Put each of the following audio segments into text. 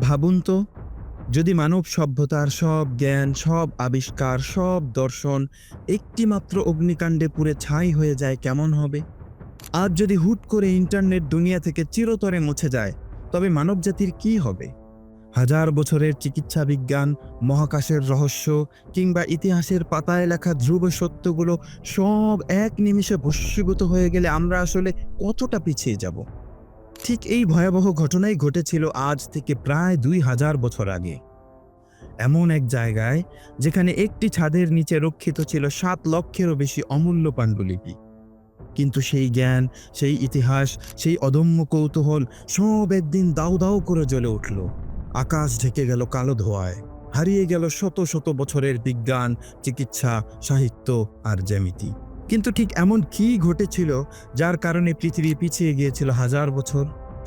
ভাবুন তো, যদি মানব সভ্যতার সব জ্ঞান, সব আবিষ্কার, সব দর্শন একটিমাত্র অগ্নিকাণ্ডে পুড়ে ছাই হয়ে যায়, কেমন হবে? আজ যদি হুট করে ইন্টারনেট দুনিয়া থেকে চিরতরে মুছে যায়, তবে মানবজাতির কি হবে? হাজার বছরের চিকিৎসা বিজ্ঞান, মহাকাশের রহস্য কিংবা ইতিহাসের পাতায় লেখা ধ্রুব সত্যগুলো সব এক নিমিষে ভস্মীভূত হয়ে গেলে আমরা আসলে কতটা পিছিয়ে যাব? ঠিক এই ভয়াবহ ঘটনাই ঘটেছিল আজ থেকে প্রায় দুই হাজার বছর আগে। এমন এক জায়গায়, যেখানে একটি ছাদের নিচে রক্ষিত ছিল সাত লক্ষেরও বেশি অমূল্য পাণ্ডুলিপি। কিন্তু সেই জ্ঞান, সেই ইতিহাস, সেই অদম্য কৌতূহল সব একদিন দাউ দাউ করে জ্বলে উঠল। আকাশ ঢেকে গেল কালো ধোঁয়ায়, হারিয়ে গেল শত শত বছরের বিজ্ঞান, চিকিৎসা, সাহিত্য আর জ্যামিতি। কিন্তু ঠিক এমন কি ঘটেছিল যার কারণে পৃথিবী পিছিয়ে গিয়েছিল হাজার বছর?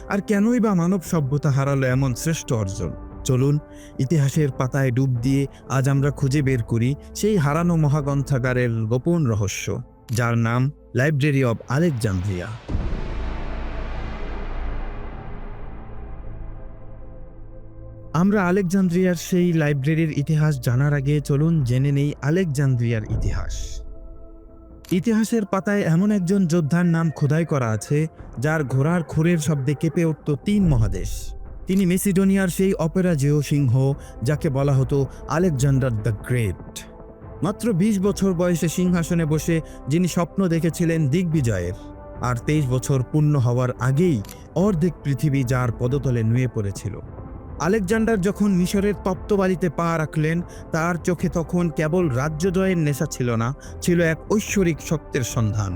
আর কেনই বা মানব সভ্যতা হারালো এমন শ্রেষ্ঠ অর্জন? চলুন, ইতিহাসের পাতায় ডুব দিয়ে আজ আমরা খুঁজে বের করি সেই হারানো মহাগ্রন্থাগারের গোপন রহস্য, যার নাম লাইব্রেরি অব আলেকজান্দ্রিয়া। আমরা আলেকজান্দ্রিয়ার সেই লাইব্রেরির ইতিহাস জানার আগে চলুন জেনে নেই আলেকজান্দ্রিয়ার ইতিহাস। ইতিহাসের পাতায় এমন একজন যোদ্ধার নাম খোদাই করা আছে, যার ঘোড়ার খুরের শব্দে কেঁপে উঠত তিন মহাদেশ। তিনি মেসিডোনিয়ার সেই অপেরাজেয় সিংহ, যাকে বলা হতো আলেকজান্ডার দ্য গ্রেট। মাত্র ২০ বছর বয়সে সিংহাসনে বসে যিনি স্বপ্ন দেখেছিলেন দিগ্বিজয়ের, আর তেইশ বছর পূর্ণ হওয়ার আগেই অর্ধেক পৃথিবী যার পদতলে নুয়ে পড়েছিল। আলেকজান্ডার যখন মিশরের তপ্তবাড়িতে পা রাখলেন, তার চোখে তখন কেবল রাজ্যজয়ের নেশা ছিল না, ছিল এক ঐশ্বরিক শক্তির সন্ধান।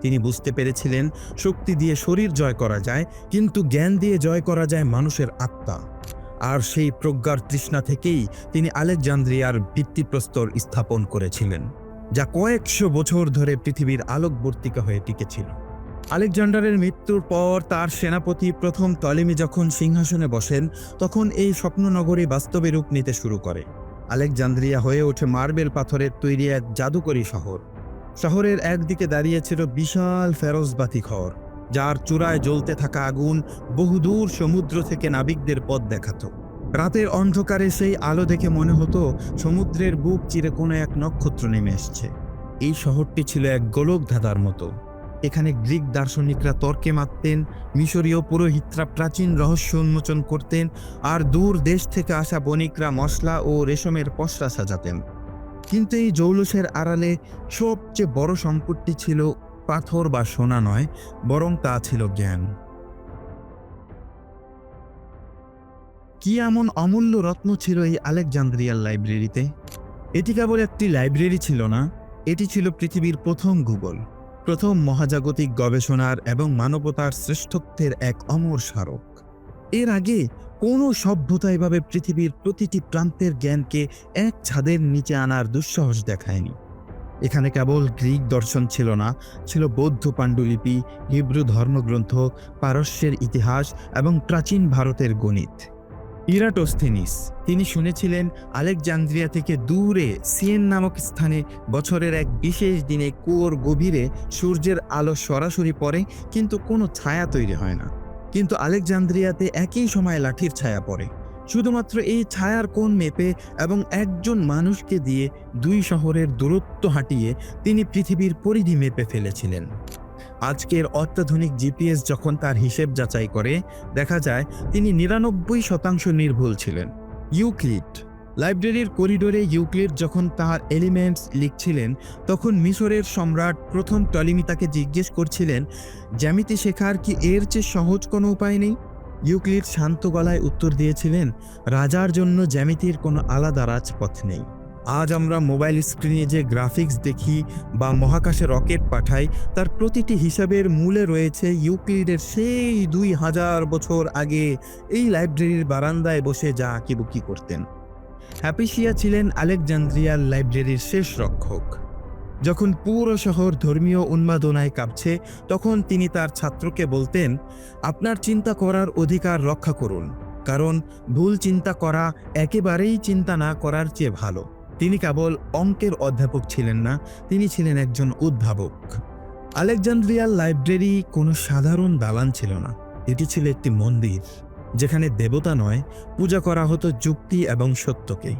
তিনি বুঝতে পেরেছিলেন, শক্তি দিয়ে শরীর জয় করা যায়, কিন্তু জ্ঞান দিয়ে জয় করা যায় মানুষের আত্মা। আর সেই প্রজ্ঞার তৃষ্ণা থেকেই তিনি আলেকজান্দ্রিয়ার ভিত্তিপ্রস্তর স্থাপন করেছিলেন, যা কয়েকশো বছর ধরে পৃথিবীর আলোকবর্তিকা হয়ে টিকেছিল আলেকজান্ডারের মৃত্যুর পর তার সেনাপতি প্রথম টলেমি যখন সিংহাসনে বসেন, তখন এই স্বপ্ননগরী বাস্তবে রূপ নিতে শুরু করে। আলেকজান্দ্রিয়া হয়ে ওঠে মার্বেল পাথরের তৈরি এক জাদুকরী শহর। শহরের একদিকে দাঁড়িয়েছিল বিশাল ফেরোজবাতি ঘর, যার চূড়ায় জ্বলতে থাকা আগুন বহুদূর সমুদ্র থেকে নাবিকদের পথ দেখাত। রাতের অন্ধকারে সেই আলো দেখে মনে হতো সমুদ্রের বুক চিরে কোনো এক নক্ষত্র নেমে এসছে। এই শহরটি ছিল এক গোলক ধাঁধার মতো। এখানে গ্রিক দার্শনিকরা তর্কে মারতেন, মিশরীয় পুরোহিতরা প্রাচীন রহস্য উন্মোচন করতেন, আর দূর দেশ থেকে আসা বণিকরা মশলা ও রেশমের পশরা সাজাতেন। কিন্তু এই জৌলুসের আড়ালে সবচেয়ে বড় সম্পত্তি ছিল পাথর বা সোনা নয়, বরং তা ছিল জ্ঞান। কি এমন অমূল্য রত্ন ছিল এই আলেকজান্দ্রিয়ার লাইব্রেরিতে? এটি কেবল একটি লাইব্রেরি ছিল না, এটি ছিল পৃথিবীর প্রথম গুগল। প্রথম মহাজাগতিক গবেষণার এবং মানবতার শ্রেষ্ঠত্বের এক অমর স্মারক। এর আগে কোনো সভ্যতা এভাবে পৃথিবীর প্রতিটি প্রান্তের জ্ঞানকে এক ছাদের নিচে আনার দুঃসাহস দেখায়নি। এখানে কেবল গ্রিক দর্শন ছিল না, ছিল বৌদ্ধ পাণ্ডুলিপি, হিব্রু ধর্মগ্রন্থ, পারস্যের ইতিহাস এবং প্রাচীন ভারতের গণিত। ইরাটোস্থেনিস। তিনি শুনেছিলেন, আলেকজান্দ্রিয়া থেকে দূরে সিয়েন নামক স্থানে বছরের এক বিশেষ দিনে কুয়োর গভীরে সূর্যের আলো সরাসরি পড়ে, কিন্তু কোনো ছায়া তৈরি হয় না। কিন্তু আলেকজান্দ্রিয়াতে একই সময় লাঠির ছায়া পড়ে। শুধুমাত্র এই ছায়ার কোণ মেপে এবং একজন মানুষকে দিয়ে দুই শহরের দূরত্ব হাঁটিয়ে তিনি পৃথিবীর পরিধি মেপে ফেলেছিলেন। আজকের অত্যাধুনিক জিপিএস যখন তার হিসেব যাচাই করে, দেখা যায় তিনি নিরানব্বই শতাংশ নির্ভুল ছিলেন। ইউক্লিড লাইব্রেরির করিডোরে ইউক্লিড যখন তার এলিমেন্টস লিখছিলেন, তখন মিশরের সম্রাট প্রথম টলিমি তাকে জিজ্ঞেস করছিলেন, জ্যামিতি শেখার কি এর চেয়ে সহজ কোনো উপায় নেই? ইউক্লিড শান্ত গলায় উত্তর দিয়েছিলেন, রাজার জন্য জ্যামিতির কোনো আলাদা রাজপথ নেই। আজ আমরা মোবাইল স্ক্রিনে যে গ্রাফিক্স দেখি বা মহাকাশে রকেট পাঠাই, তার প্রতিটি হিসাবের মূলে রয়েছে ইউক্লিডের সেই দুই হাজার বছর আগে এই লাইব্রেরির বারান্দায় বসে যা আঁকিবুকি করতেন। হ্যাপিসিয়া ছিলেন আলেকজান্দ্রিয়ার লাইব্রেরির শেষ রক্ষক। যখন পুরো শহর ধর্মীয় উন্মাদনায় কাঁপছে, তখন তিনি তার ছাত্রকে বলতেন, আপনার চিন্তা করার অধিকার রক্ষা করুন, কারণ ভুল চিন্তা করা একেবারেই চিন্তা না করার চেয়ে ভালো। তিনি কেবল অঙ্কের অধ্যাপক ছিলেন না, তিনি ছিলেন একজন উদ্ভাবক। আলেকজান্দ্রিয়ার লাইব্রেরি কোনো সাধারণ দালান ছিল না, এটি ছিল একটি মন্দির, যেখানে দেবতা নয়, পূজা করা হতো যুক্তি এবং সত্যকে।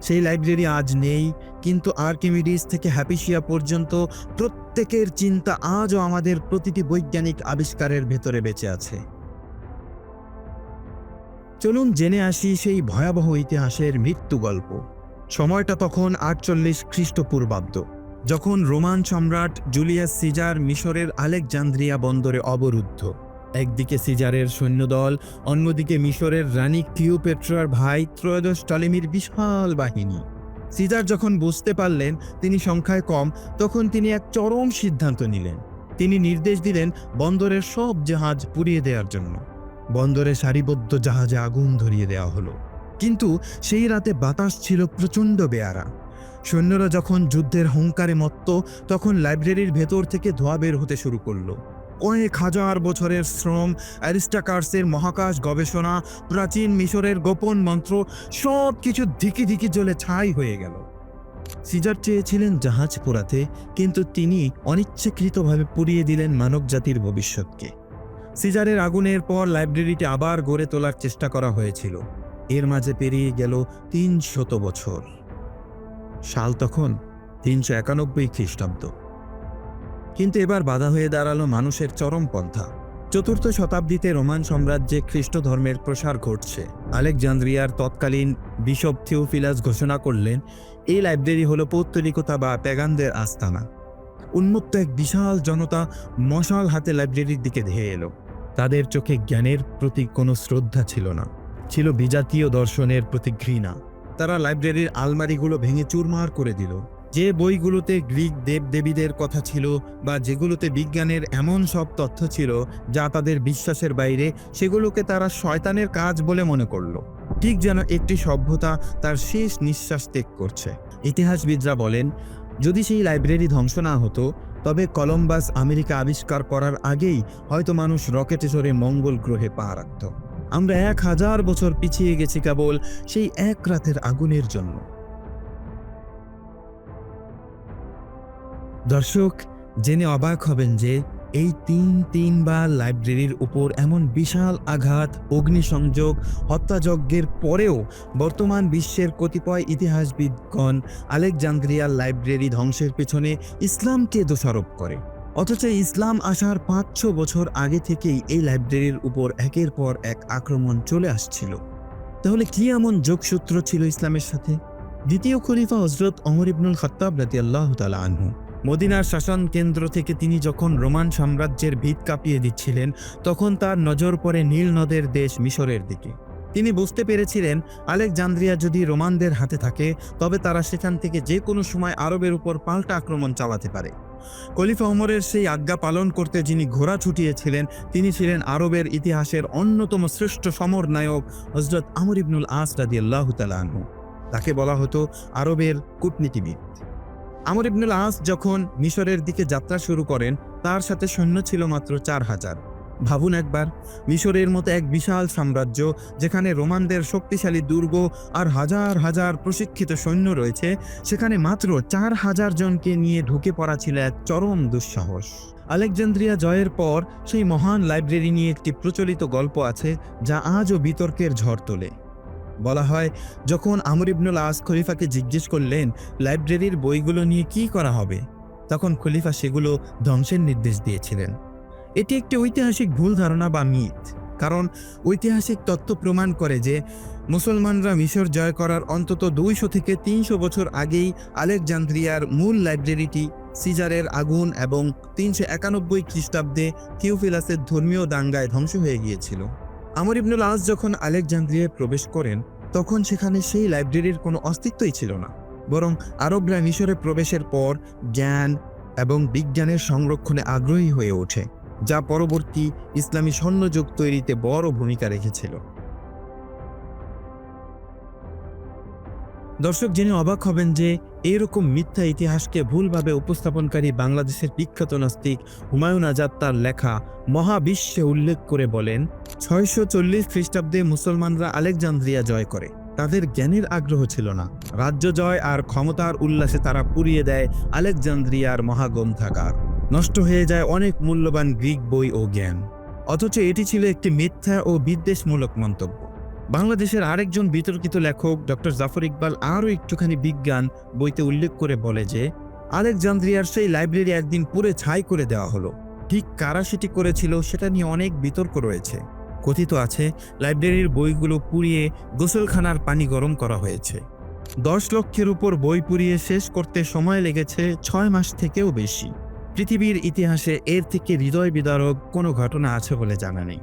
সেই লাইব্রেরি আজ নেই, কিন্তু আর্কিমিডিস থেকে হ্যাপিসিয়া পর্যন্ত প্রত্যেকের চিন্তা আজও আমাদের প্রতিটি বৈজ্ঞানিক আবিষ্কারের ভেতরে বেঁচে আছে। চলুন জেনে আসি সেই ভয়াবহ ইতিহাসের মৃত্যু গল্প। সময়টা তখন আটচল্লিশ খ্রিস্টপূর্বাব্দ, যখন রোমান সম্রাট জুলিয়াস সিজার মিশরের আলেকজান্দ্রিয়া বন্দরে অবরুদ্ধ। একদিকে সিজারের সৈন্যদল, অন্যদিকে মিশরের রানী ক্লিওপেট্রার ভাই ত্রয়োদশ টলেমির বিশাল বাহিনী। সিজার যখন বুঝতে পারলেন তিনি সংখ্যায় কম, তখন তিনি এক চরম সিদ্ধান্ত নিলেন। তিনি নির্দেশ দিলেন বন্দরের সব জাহাজ পুড়িয়ে দেওয়ার জন্য। বন্দরে সারিবদ্ধ জাহাজে আগুন ধরিয়ে দেওয়া হলো। কিন্তু সেই রাতে বাতাস ছিল প্রচণ্ড বেয়ারা। সৈন্যরা যখন যুদ্ধের হুঙ্কারে মত্ত, তখন লাইব্রেরির ভেতর থেকে ধোঁয়া বের হতে শুরু করল। কয়েক হাজার বছরের শ্রম, অ্যারিস্টাকার্সের মহাকাশ গবেষণা, প্রাচীন মিশরের গোপন মন্ত্র সব কিছু ধিকি ধিকি জ্বলে ছাই হয়ে গেল। সিজার চেয়েছিলেন জাহাজ পোড়াতে, কিন্তু তিনি অনিচ্ছাকৃতভাবে পুড়িয়ে দিলেন মানবজাতির ভবিষ্যৎকে। সিজারের আগুনের পর লাইব্রেরিটি আবার গড়ে তোলার চেষ্টা করা হয়েছিল। এর মাঝে পেরিয়ে গেল তিন শত বছর। সাল তখন তিনশো একানব্বই খ্রিস্টাব্দ। কিন্তু এবার বাধা হয়ে দাঁড়াল মানুষের চরম পন্থা। চতুর্থ শতাব্দীতে রোমান সাম্রাজ্যে খ্রিস্ট ধর্মের প্রসার ঘটছে। আলেকজান্দ্রিয়ার তৎকালীন বিশপ থিওফিলাস ঘোষণা করলেন, এই লাইব্রেরি হলো পৌত্তলিকতা বা প্যাগানদের আস্তানা। উন্মুক্ত এক বিশাল জনতা মশাল হাতে লাইব্রেরির দিকে ধেয়ে এলো। তাদের চোখে জ্ঞানের প্রতি কোনো শ্রদ্ধা ছিল না। ছিল বিজাতীয় দর্শনের প্রতি ঘৃণা তারা লাইব্রেরির আলমারিগুলো ভেঙে চুরমার করে দিল। যে বইগুলোতে গ্রিক দেবদেবীদের কথা ছিল বা যেগুলোতে বিজ্ঞানের এমন সব তথ্য ছিল যা তাদের বিশ্বাসের বাইরে, সেগুলোকে তারা শয়তানের কাজ বলে মনে করল। ঠিক যেন একটি সভ্যতা তার শেষ নিঃশ্বাস ত্যাগ করছে। ইতিহাসবিদরা বলেন, যদি সেই লাইব্রেরি ধ্বংস না হতো, তবে কলম্বাস আমেরিকা আবিষ্কার করার আগেই হয়তো মানুষ রকেটে চড়ে মঙ্গল গ্রহে পা রাখত। আমরা এক হাজার বছর পিছিয়ে গেছি কেবল সেই এক রাতের আগুনের জন্য। দর্শক, জেনে অবাক হবেন যে এই তিন তিনবার লাইব্রেরির উপর এমন বিশাল আঘাত, অগ্নিসংযোগ, হত্যাযজ্ঞের পরেও বর্তমান বিশ্বের কতিপয় ইতিহাসবিদগণ আলেকজান্দ্রিয়ার লাইব্রেরি ধ্বংসের পেছনে ইসলামকে দোষারোপ করে। অথচ ইসলাম আসার পাঁচশো বছর আগে থেকেই এই লাইব্রেরির উপর একের পর এক আক্রমণ চলে আসছিল। তাহলে কি এমন যোগসূত্র ছিল ইসলামের সাথে? দ্বিতীয় খলিফা হজরত অমর ইবনুল খত্তাব রাতি আল্লাহ তালা আনহু। মদিনার শাসন কেন্দ্র থেকে তিনি যখন রোমান সাম্রাজ্যের ভিত কাঁপিয়ে দিচ্ছিলেন, তখন তার নজর পড়ে নীল নদের দেশ মিশরের দিকে। তিনি বুঝতে পেরেছিলেন, আলেকজান্দ্রিয়া যদি রোমানদের হাতে থাকে, তবে তারা সেখান থেকে যে কোনো সময় আরবের উপর পাল্টা আক্রমণ চালাতে পারে। খলিফা ওমরের সেই আজ্ঞা পালন করতে যিনি ঘোড়া ছুটিয়েছিলেন, তিনি ছিলেন আরবের ইতিহাসের অন্যতম শ্রেষ্ঠ সমর নায়ক হজরত আমর ইবনুল আস রাদি আল্লাহ তালু তাকে বলা হতো আরবের কূটনীতিবিদ। আমর ইবনুল আস যখন মিশরের দিকে যাত্রা শুরু করেন, তার সাথে সৈন্য ছিল মাত্র চার হাজার। ভাবুন একবার, মিশরের মতো এক বিশাল সাম্রাজ্য যেখানে রোমানদের শক্তিশালী দুর্গ আর হাজার হাজার প্রশিক্ষিত সৈন্য রয়েছে, সেখানে মাত্র চার হাজার জনকে নিয়ে ঢুকে পড়া ছিল এক চরম দুঃসাহস। আলেকজান্দ্রিয়া জয়ের পর সেই মহান লাইব্রেরি নিয়ে একটি প্রচলিত গল্প আছে যা আজও বিতর্কের ঝড় তোলে। বলা হয়, যখন আমর ইবনুল আস খলিফাকে জিজ্ঞেস করলেন, লাইব্রেরির বইগুলো নিয়ে কি করা হবে? তখন খলিফা সেগুলো ধ্বংসের নির্দেশ দিয়েছিলেন। এটি একটি ঐতিহাসিক ভুল ধারণা বা মিথ, কারণ ঐতিহাসিক তত্ত্ব প্রমাণ করে যে মুসলমানরা মিশর জয় করার অন্তত দুইশো থেকে তিনশো বছর আগেই আলেকজান্দ্রিয়ার মূল লাইব্রেরিটি, সিজারের আগুন এবং তিনশো একানব্বই খ্রিস্টাব্দে থিওফিলাসের ধর্মীয় দাঙ্গায় ধ্বংস হয়ে গিয়েছিল। আমর ইবনুল আজ যখন আলেকজান্দ্রিয়ায় প্রবেশ করেন, তখন সেখানে সেই লাইব্রেরির কোনো অস্তিত্বই ছিল না, বরং আরবরা মিশরে প্রবেশের পর জ্ঞান এবং বিজ্ঞানের সংরক্ষণে আগ্রহী হয়ে ওঠে। যা পরবর্তী ইসলামী স্বর্ণযুগ তৈরিতে বড় ভূমিকা রেখেছিল। দর্শক, জেনে অবাক হবেন যে এইরকম মিথ্যা ইতিহাসকে ভুলভাবে উপস্থাপনকারী বাংলাদেশের বিখ্যাত নাস্তিক হুমায়ুন আজাদ তার লেখা মহাবিশ্বে উল্লেখ করে বলেন, ছয়শো চল্লিশ খ্রিস্টাব্দে মুসলমানরা আলেকজান্দ্রিয়া জয় করে। তাদের জ্ঞানের আগ্রহ ছিল না। রাজ্য জয় আর ক্ষমতার উল্লাসে তারা পুড়িয়ে দেয় আলেকজান্দ্রিয়ার মহাগ্রন্থাগার। নষ্ট হয়ে যায় অনেক মূল্যবান গ্রিক বই ও জ্ঞান। অথচ এটি ছিল একটি মিথ্যা ও বিদ্বেষমূলক মন্তব্য। বাংলাদেশের আরেকজন বিতর্কিত লেখক, ডক্টর জাফর ইকবাল, আরও একটুখানি বিজ্ঞান বইতে উল্লেখ করে বলে যে, আলেকজান্দ্রিয়ার সেই লাইব্রেরি একদিন পুরে ছাই করে দেওয়া হলো। ঠিক কারা সেটি করেছিল সেটা নিয়ে অনেক বিতর্ক রয়েছে। কথিত আছে, লাইব্রেরির বইগুলো পুড়িয়ে গোসলখানার পানি গরম করা হয়েছে। দশ লক্ষের উপর বই পুড়িয়ে শেষ করতে সময় লেগেছে ছয় মাস থেকেও বেশি। পৃথিবীর ইতিহাসে এর থেকে হৃদয় বিদারক কোনো ঘটনা আছে বলে জানা নেই।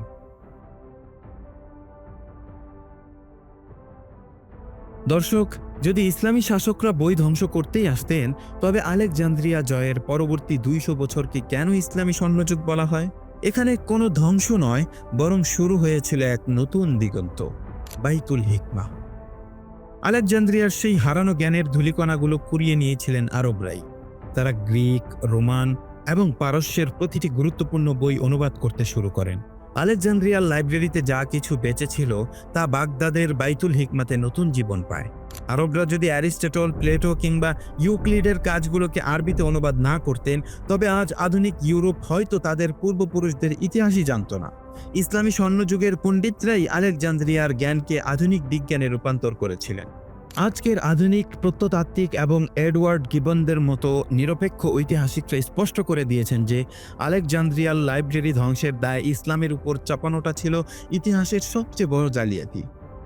দর্শক, যদি ইসলামী শাসকরা বই ধ্বংস করতেই আসতেন, তবে আলেকজান্দ্রিয়া জয়ের পরবর্তী দুইশো বছরকে কেন ইসলামী স্বর্ণযুগ বলা হয়? এখানে কোনো ধ্বংস নয়, বরং শুরু হয়েছিল এক নতুন দিগন্ত, বাইতুল হিকমা। আলেকজান্দ্রিয়ার সেই হারানো জ্ঞানের ধুলিকণাগুলো কুড়িয়ে নিয়েছিলেন আরবরাই। তারা গ্রিক, রোমান এবং পারস্যের প্রতিটি গুরুত্বপূর্ণ বই অনুবাদ করতে শুরু করেন। আলেকজান্দ্রিয়ার লাইব্রেরিতে যা কিছু বেঁচে ছিল তা বাগদাদের বাইতুল হিকমাতে নতুন জীবন পায়। আরবরা যদি অ্যারিস্টটল, প্লেটো কিংবা ইউক্লিডের কাজগুলোকে আরবিতে অনুবাদ না করতেন, তবে আজ আধুনিক ইউরোপ হয়তো তাদের পূর্বপুরুষদের ইতিহাসই জানত না। ইসলামী স্বর্ণযুগের পণ্ডিতরাই আলেকজান্দ্রিয়ার জ্ঞানকে আধুনিক বিজ্ঞানে রূপান্তর করেছিলেন। আজকের আধুনিক প্রত্নতাত্ত্বিক এবং এডওয়ার্ড গিবনদের মতো নিরপেক্ষ ঐতিহাসিকরা স্পষ্ট করে দিয়েছেন যে আলেকজান্দ্রিয়াল লাইব্রেরি ধ্বংসের দায় ইসলামের উপর চাপানোটা ছিল ইতিহাসের সবচেয়ে বড় জালিয়াতি।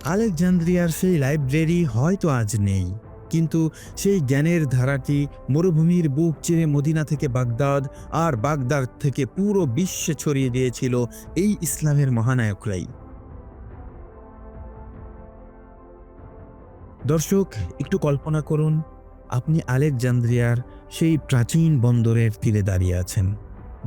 আলেকজান্দ্রিয়ার সেই লাইব্রেরি হয়তো আজ নেই, কিন্তু সেই জ্ঞানের ধারাটি মরুভূমির বুক চিরে মদিনা থেকে বাগদাদ আর বাগদাদ থেকে পুরো বিশ্বে ছড়িয়ে দিয়েছিল এই ইসলামের মহানায়করাই। দর্শক, একটু কল্পনা করুন, আপনি আলেকজান্দ্রিয়ার সেই প্রাচীন বন্দরের তীরে দাঁড়িয়ে আছেন।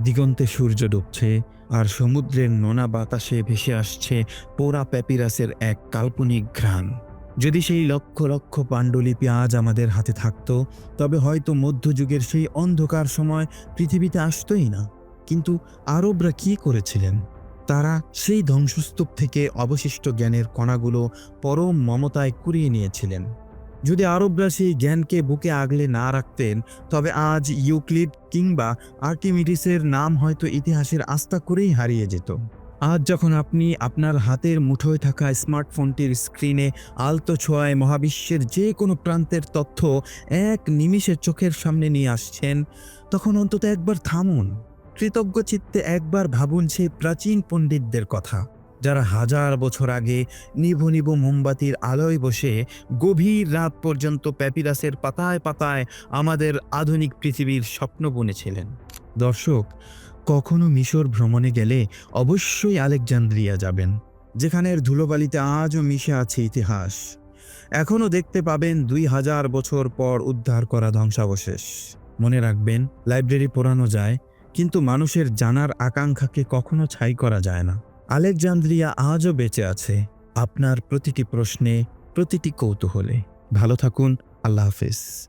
দিগন্তে সূর্য ডুবছে আর সমুদ্রের নোনা বাতাসে ভেসে আসছে পোড়া প্যাপিরাসের এক কাল্পনিক ঘ্রাণ। যদি সেই লক্ষ লক্ষ পাণ্ডুলিপি আজ আমাদের হাতে থাকত, তবে হয়তো মধ্যযুগের সেই অন্ধকার সময় পৃথিবীতে আসতোই না। কিন্তু আরবরা কি করেছিলেন? তারা সেই ধ্বংসস্তূপ থেকে অবশিষ্ট জ্ঞানের কণাগুলো পরম মমতায় কুড়িয়ে নিয়েছিলেন। যদি আরবরা সেই জ্ঞানকে বুকে আগলে না রাখতেন, তবে আজ ইউক্লিড কিংবা আর্কিমিডিসের নাম হয়তো ইতিহাসের আস্থা করেই হারিয়ে যেত। আজ যখন আপনি আপনার হাতের মুঠোয় থাকা স্মার্টফোনটির স্ক্রিনে আলতো ছোঁয়ায় মহাবিশ্বের যে কোনো প্রান্তের তথ্য এক নিমিষে চোখের সামনে নিয়ে আসছেন, তখন অন্তত একবার থামুন। কৃতজ্ঞ চিত্তে একবার ভাবুন সেই প্রাচীন পণ্ডিতদের কথা, যারা হাজার বছর আগে নিভু নিভু মোমবাতির আলোয় বসে গভীর রাত পর্যন্ত প্যাপিরাসের পাতায় পাতায় আমাদের আধুনিক পৃথিবীর স্বপ্ন বুনেছিলেন। দর্শক, কখনো মিশর ভ্রমণে গেলে অবশ্যই আলেকজান্দ্রিয়া যাবেন, যেখানের ধুলোবালিতে আজও মিশে আছে ইতিহাস। এখনও দেখতে পাবেন দুই হাজার বছর পর উদ্ধার করা ধ্বংসাবশেষ। মনে রাখবেন, লাইব্রেরি পোড়ানো যায় কিন্তু মানুষের জানার আকাঙ্ক্ষাকে কখনো ছাই করা যায় না। আলেকজান্দ্রিয়া আজও বেঁচে আছে। আপনার প্রতিটি প্রশ্নে প্রতিটি কৌতূহলে। ভালো থাকুন। আল্লাহ হাফিজ।